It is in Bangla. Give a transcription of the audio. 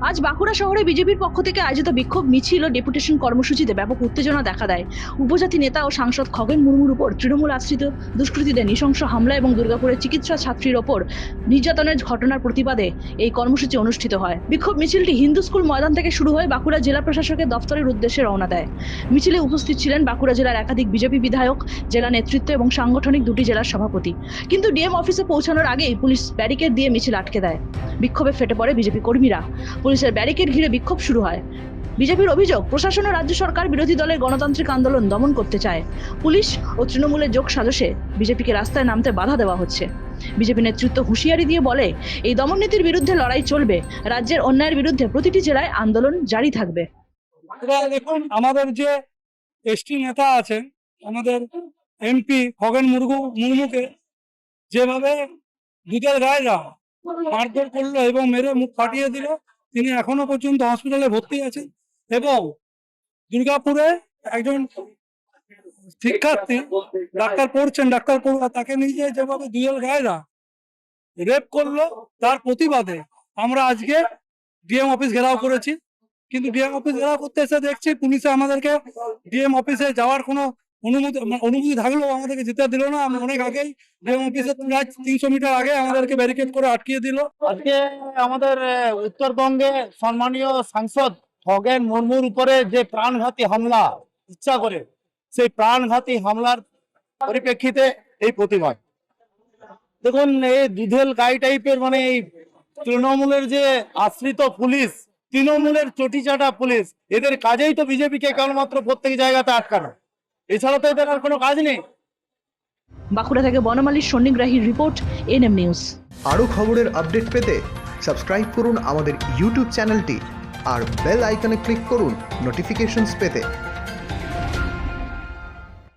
আজ বাঁকুড়া শহরে বিজেপির পক্ষ থেকে আয়োজিত বিক্ষোভ মিছিল ও ডেপুটেশন কর্মসূচিতে ব্যাপক উত্তেজনা দেখা দেয়। উপজাতি নেতা ও সাংসদ খগেন মুর্মুর উপর তৃণমূল আশ্রিত দুষ্কৃতীদের নৃশংস হামলা এবং দুর্গাপুরের চিকিৎসা ছাত্রীর ওপর নির্যাতনের ঘটনার প্রতিবাদে এই কর্মসূচি অনুষ্ঠিত হয়। বিক্ষোভ মিছিলটি হিন্দু স্কুল ময়দান থেকে শুরু হয়ে বাঁকুড়া জেলা প্রশাসকের দফতরের উদ্দেশ্যে রওনা দেয়। মিছিলে উপস্থিত ছিলেন বাঁকুড়া জেলার একাধিক বিজেপি বিধায়ক, জেলা নেতৃত্ব এবং সাংগঠনিক দুটি জেলার সভাপতি। কিন্তু ডিএম অফিসে পৌঁছানোর আগেই পুলিশ ব্যারিকেড দিয়ে মিছিল আটকে দেয়। বিক্ষোভে ফেটে পড়ে বিজেপি কর্মীরা। পুলিশের ব্যারিকেড ঘিরে বিক্ষোভ শুরু হয়। বিজেপির অভিযোগ, প্রশাসন ও রাজ্য সরকার বিরোধী দলের গণতান্ত্রিক আন্দোলন দমন করতে চায়। পুলিশ ও তৃণমূলের যোগ সাজসে বিজেপিকে রাস্তায় নামতে বাধা দেওয়া হচ্ছে। বিজেপি নেতৃত্ব হুঁশিয়ারি দিয়ে বলে, এই দমননীতির বিরুদ্ধে লড়াই চলবে। রাজ্যের অন্যায়ের বিরুদ্ধে প্রতিটি জেলায় আন্দোলন জারি থাকবে। দেখুন, আমাদের যে এসটি নেতা আছেন, আমাদের এমপি খগেন মুর্মু মুর্মুকে যেভাবে দুধের গায়েরা মারধর করল এবং মেরে মুখ ফাটিয়ে দিল। তিনি এখনও পর্যন্ত হসপিটালে ভর্তি আছেন। এবং দুর্গাপুরে একজন শিক্ষার্থী, ডাক্তার পড়ছেন, ডাক্তার পড়ুয়া, তাকে নিয়ে যেভাবে দুয়েল গায়েরা রেপ করল তার প্রতিবাদে আমরা আজকে ডিএম অফিস ঘেরাও করেছি। কিন্তু ডিএম অফিস ঘেরাও করতে এসে দেখছি পুলিশে আমাদেরকে ডিএম অফিসে যাওয়ার কোনো অনুমতি মানে অনুমতি থাকলেও আমাদেরকে যেতে দিল না। আমরা অনেক আগেই তিনশো মিটার আগে আমাদেরকে ব্যারিকেড করে আটকিয়ে দিল। আজকে আমাদের উত্তরবঙ্গে সম্মানীয় সাংসদ খগেন মুর্মুর উপরে যে প্রাণঘাতী হামলা, ইচ্ছা করে, সেই প্রাণঘাতী হামলার পরিপ্রেক্ষিতে এই প্রতিবাদ। দেখুন, এই দুধেল গাই টাইপের মানে এই তৃণমূলের যে আশ্রিত পুলিশ, তৃণমূলের চটিচাটা পুলিশ, এদের কাজেই তো বিজেপিকে কেবলমাত্র প্রত্যেক জায়গাতে আটকানো। এছাড়া তো এদের আর কোনো কাজ নেই। বাঁকুড়া থেকে বনমালীর সন্নিগ্রাহীর রিপোর্ট এনএম নিউজ। আরও খবরের আপডেট পেতে সাবস্ক্রাইব করুন আমাদের ইউটিউব চ্যানেলটি আর বেল আইকনে ক্লিক করুন নোটিফিকেশনস পেতে।